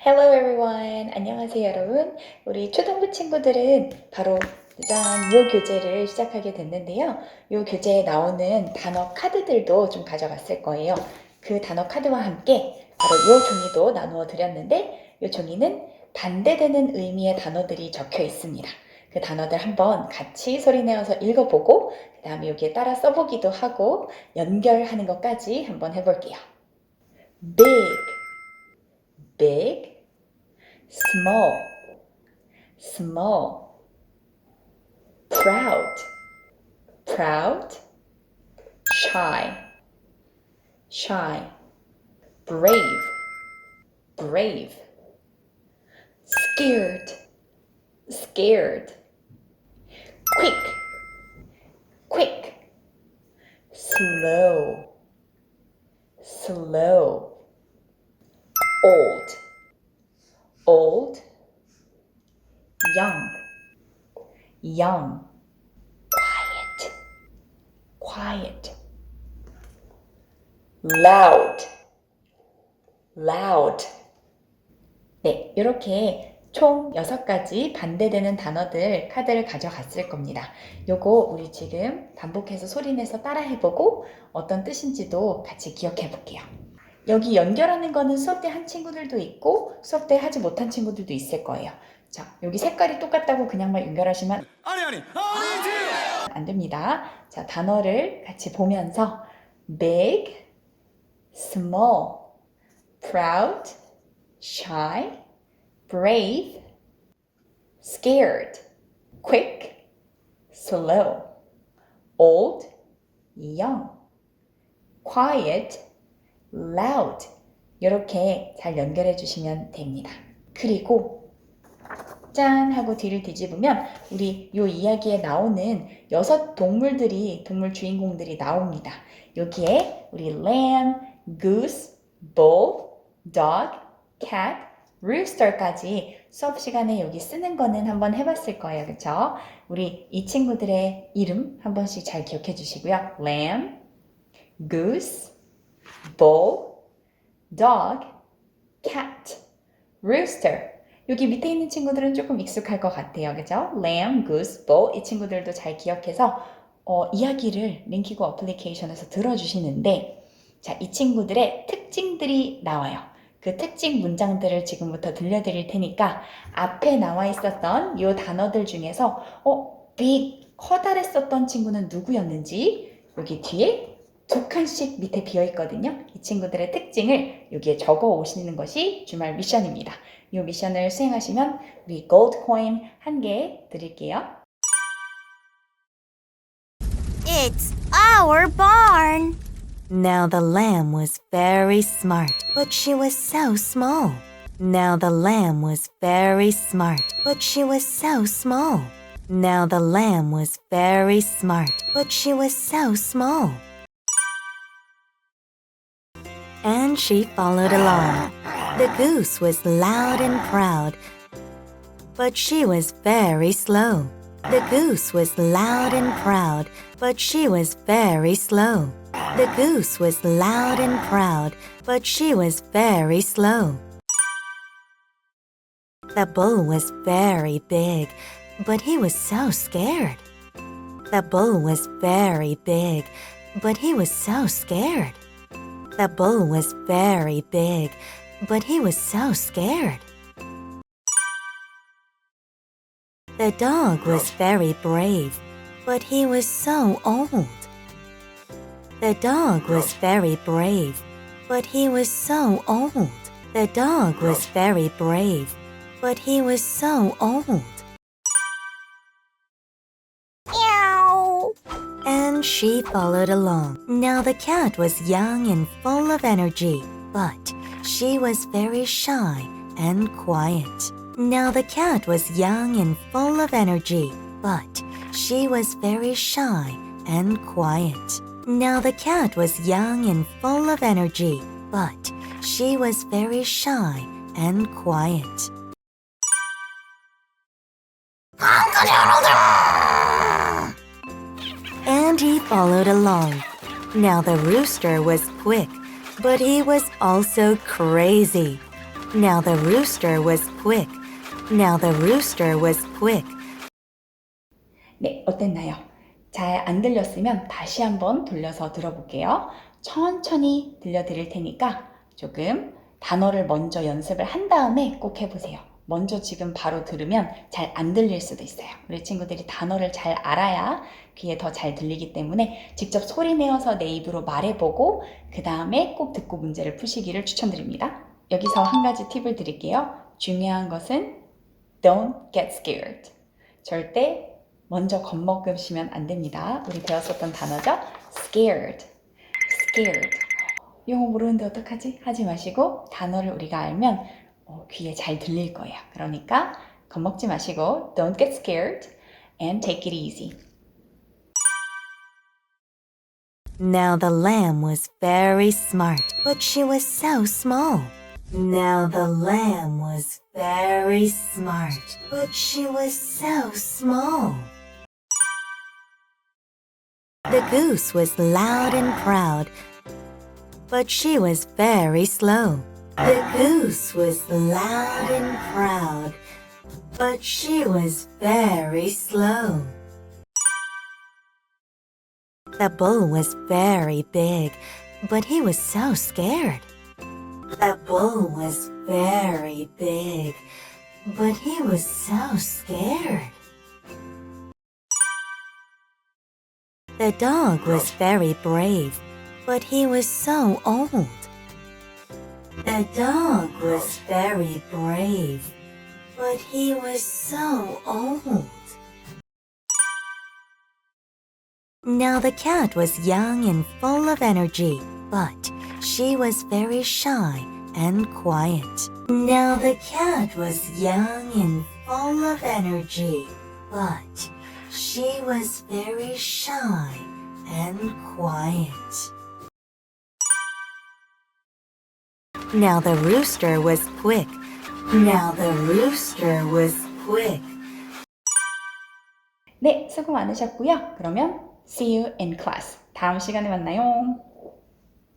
Hello everyone. 안녕하세요 여러분. 우리 초등부 친구들은 바로 짠, 요 교재를 시작하게 됐는데요. 요 교재에 나오는 단어 카드들도 좀 가져갔을 거예요. 그 단어 카드와 함께 바로 요 종이도 나누어 드렸는데 요 종이는 반대되는 의미의 단어들이 적혀 있습니다. 그 단어들 한번 같이 소리내어서 읽어보고 그 다음에 여기에 따라 써보기도 하고 연결하는 것까지 한번 해볼게요. big, big, small, small, proud, proud, shy, shy, brave, brave, scared, scared, quick, quick, slow, slow, old, old, young, young, quiet, quiet, loud, loud. 네, 이렇게 총 6가지 반대되는 단어들 카드를 가져갔을 겁니다. 요거 우리 지금 반복해서 소리내서 따라해보고 어떤 뜻인지도 같이 기억해 볼게요. 여기 연결하는 거는 수업 때 한 친구들도 있고 수업 때 하지 못한 친구들도 있을 거예요. 자, 여기 색깔이 똑같다고 그냥만 연결하시면 아니 아니 아니지 안 됩니다. 자, 단어를 같이 보면서 big, small, proud, shy, brave, scared, quick, slow, old, young, quiet, loud. 이렇게 잘 연결해 주시면 됩니다. 그리고 짠 하고 뒤를 뒤집으면 우리 요 이야기에 나오는 여섯 동물들이 동물 주인공들이 나옵니다. 여기에 우리 lamb, goose, bull, dog, cat, rooster까지 수업 시간에 여기 쓰는 거는 한번 해봤을 거예요. 그쵸? 우리 이 친구들의 이름 한 번씩 잘 기억해 주시고요. lamb, goose, bull, dog, cat, rooster. 여기 밑에 있는 친구들은 조금 익숙할 것 같아요. 그죠? lamb, goose, bull 이 친구들도 잘 기억해서 어, 이야기를 링키고 어플리케이션에서 들어주시는데 자, 이 친구들의 특징들이 나와요. 그 특징 문장들을 지금부터 들려드릴 테니까 앞에 나와 있었던 이 단어들 중에서 어, big, 커다랬었던 친구는 누구였는지 여기 뒤에 두 칸씩 밑에 비어 있거든요. 이 친구들의 특징을 여기에 적어 오시는 것이 주말 미션입니다. 이 미션을 수행하시면 우리 골드 코인 한 개 드릴게요. It's our barn. Now the lamb was very smart, but she was so small. Now the lamb was very smart, but she was so small. Now the lamb was very smart, but she was so small. She followed along. The goose was loud and proud, but she was very slow. The goose was loud and proud, but she was very slow. The goose was loud and proud, but she was very slow. The bull was very big, but he was so scared. The bull was very big, but he was so scared. The bull was very big, but he was so scared. The dog was very brave, but he was so old. The dog was very brave, but he was so old. The dog was very brave, but he was so old. She followed along. Now the cat was young and full of energy, but she was very shy and quiet. Now the cat was young and full of energy, but she was very shy and quiet. Now the cat was young and full of energy, but she was very shy and quiet. he followed along. Now the rooster was quick, but he was also crazy. Now the rooster was quick. Now the rooster was quick. 네, 어땠나요? 잘 안 들렸으면 다시 한번 돌려서 들어볼게요. 천천히 들려드릴 테니까 조금 단어를 먼저 연습을 한 다음에 꼭 해보세요. 먼저 지금 바로 들으면 잘 안 들릴 수도 있어요. 우리 친구들이 단어를 잘 알아야 귀에 더 잘 들리기 때문에 직접 소리 내어서 내 입으로 말해보고 그 다음에 꼭 듣고 문제를 푸시기를 추천드립니다. 여기서 한 가지 팁을 드릴게요. 중요한 것은 don't get scared. 절대 먼저 겁먹으시면 안 됩니다. 우리 배웠었던 단어죠? scared. scared. 영어 모르는데 어떡하지? 하지 마시고 단어를 우리가 알면 어, 귀에 잘 들릴 거예요. 그러니까 겁먹지 마시고 don't get scared and take it easy. Now the lamb was very smart, but she was so small. Now the lamb was very smart, but she was so small. The goose was loud and proud, but she was very slow. The goose was loud and proud, but she was very slow. The bull was very big, but he was so scared. The bull was very big, but he was so scared. The dog was very brave, but he was so old. The dog was very brave, but he was so old. Now the cat was young and full of energy, but she was very shy and quiet. Now the cat was young and full of energy, but she was very shy and quiet. Now the rooster was quick. Now the rooster was quick. 네, 수고 많으셨고요. 그러면 see you in class. 다음 시간에 만나요.